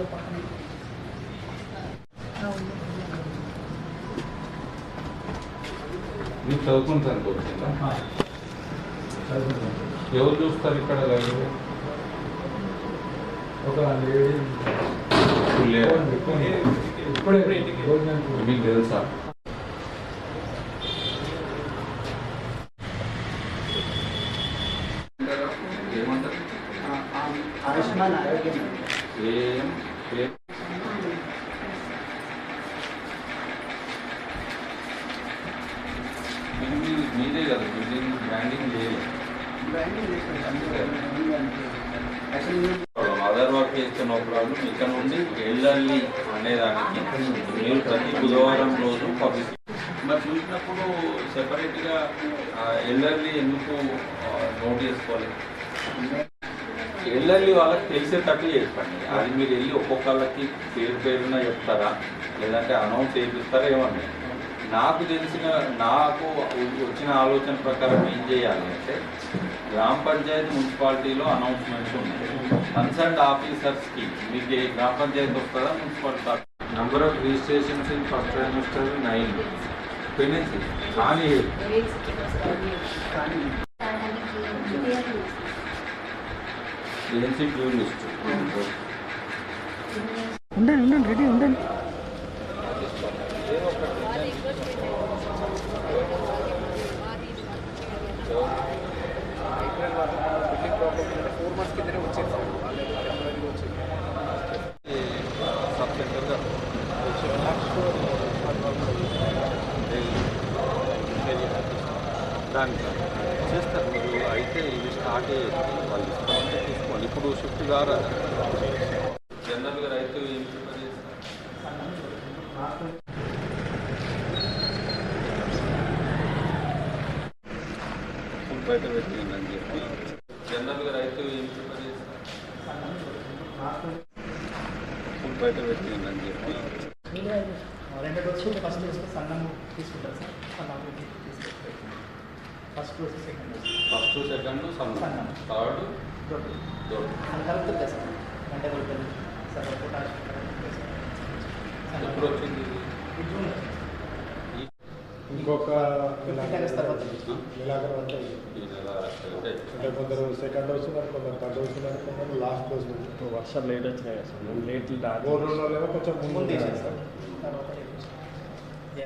ఇంట్లో పక్కనే. మీరు చదువుకుంటానికి వచ్చిందా ఎవరు చూస్తారు ఇక్కడ లైబ్రరీ ఒక లేడీ? ఇప్పుడే మీకు తెలుసా ఏమంటారు ఆ, ఆ, ఆయుష్మాన్ ఆరోగ్యం ఏం మీదే కదా బిల్డింగ్ బ్రాండింగ్ లేదు మదర్ వర్క్ చేస్తున్న ప్రాబ్లం ఇక్కడ నుండి ఎల్ఎల్ఈ అనేదానికి మీరు ప్రతి బుధవారం రోజు పబ్లిక్ మరి చూసినప్పుడు సెపరేట్గా ఎల్లర్లీ ఎందుకు నోట్ చేసుకోవాలి ఎల్ఎల్ఈ వాళ్ళకి తెలిసేటట్టు చెప్పండి అది మీరు వెళ్ళి ఒక్కొక్కళ్ళకి పేరు పేరున చెప్తారా? లేదంటే అనౌన్స్ చేపిస్తారా ఏమన్నా? నాకు తెలిసిన నాకు వచ్చిన ఆలోచన ప్రకారం ఏం చేయాలి అంటే గ్రామ పంచాయతీ మున్సిపాలిటీలో అనౌన్స్మెంట్స్ ఉన్నాయి. కన్సర్న్ ఆఫీసర్స్కి మీకు ఏ గ్రామ పంచాయతీ వస్తుందా municipality number of registrations in first trimester nine పెన్సీ కానీ కానీ ఉండండి ఉండండి రెడీ ఉండండి. దానికి చేస్తారు మీరు. అయితే ఇది స్టార్ట్ వాళ్ళు ఇస్తామంటే ఇప్పుడు షిఫ్ట్ కారా జనరల్గా రైతు ఏం ఫుల్ బయట పెట్టింది అని చెప్పి. జనరల్గా రైతు ఏం ఫుల్ బయట పెట్టింది అని చెప్పి. రెండు డోస్ ఫస్ట్ డోస్. సన్నం తీసుకుంటారు సార్ సన్నం తీసుకుంటారు ఫస్ట్ సెకండ్ ఫస్ట్ సెకండ్ సన్నం. థర్డ్ దొడ్డు దొడ్డు అది కలుపుతుంది సార్ గంట కలుపుతుంది సార్ పొటాష్ ఎప్పుడు వచ్చింది ఇది? ఈ- ఇంకొక ఫిఫ్టీ టైమ్స్ తర్వాత ఇలాగ ఉంటాయి ఈ నెల అంటే అంటే కొందరు సెకండ్ డోస్ ఉన్నారు కొందరు థర్డ్ డోస్ ఉన్నారు కొందరు లాస్ట్ డోస్ ఉన్నారు వర్షాలు లేట్ వచ్చినాయి కదా సార్ లేట్ మూడు రోజులు కొంచెం ముందు ముందు